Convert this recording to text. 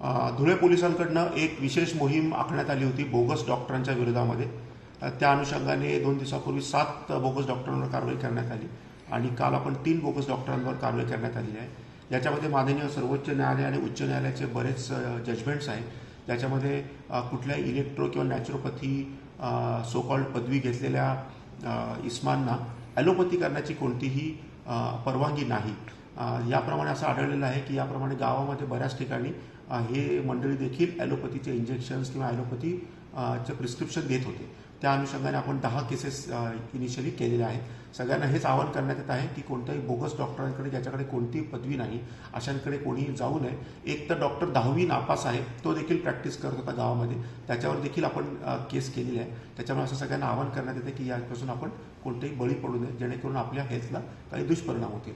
अ, धुळे पोलिसांकडनं एक विशेष मोहीम आखण्यात आली होती बोगस डॉक्टरांच्या विरोधामध्ये. त्या अनुषंगाने दोन दिवसापूर्वी सात बोगस डॉक्टरांवर कारवाई करण्यात आली आणि काल आपण तीन बोगस डॉक्टरांवर कारवाई करण्यात आली आहे. याच्यामध्ये माननीय सर्वोच्च न्यायालय आणि उच्च न्यायालयाचे बरेच जजमेंट्स आहेत. त्याच्यामध्ये कुठल्या कुठल्याही इलेक्ट्रो किंवा नॅचरोपॅथी सोकॉल्ड पदवी घेतलेल्या इस्मांना ॲलोपॅथी करण्याची कोणतीही परवानगी नाही. याप्रमाणे असं आढळलेलं आहे की याप्रमाणे गावामध्ये बऱ्याच ठिकाणी हे मंडळी देखील ॲलोपॅथीचे इंजेक्शन्स किंवा ॲलोपॅथी चे प्रिस्क्रिप्शन देत होते. त्या अनुषंगाने आपण दहा केसेस इनिशियली केलेल्या आहेत. सगळ्यांना हेच आवाहन करण्यात येत आहे की कोणत्याही बोगस डॉक्टरांकडे ज्याच्याकडे कोणतीही पदवी नाही अशांकडे कोणीही जाऊ नये. एक तर डॉक्टर दहावी नापास आहे तो देखील प्रॅक्टिस करत होता गावामध्ये. त्याच्यावर देखील आपण केस केलेली आहे त्याच्यामुळे असं सगळ्यांना आवाहन करण्यात येते की यापासून आपण कोणतेही बळी पडू नये जेणेकरून आपल्या हेल्थला काही दुष्परिणाम होतील.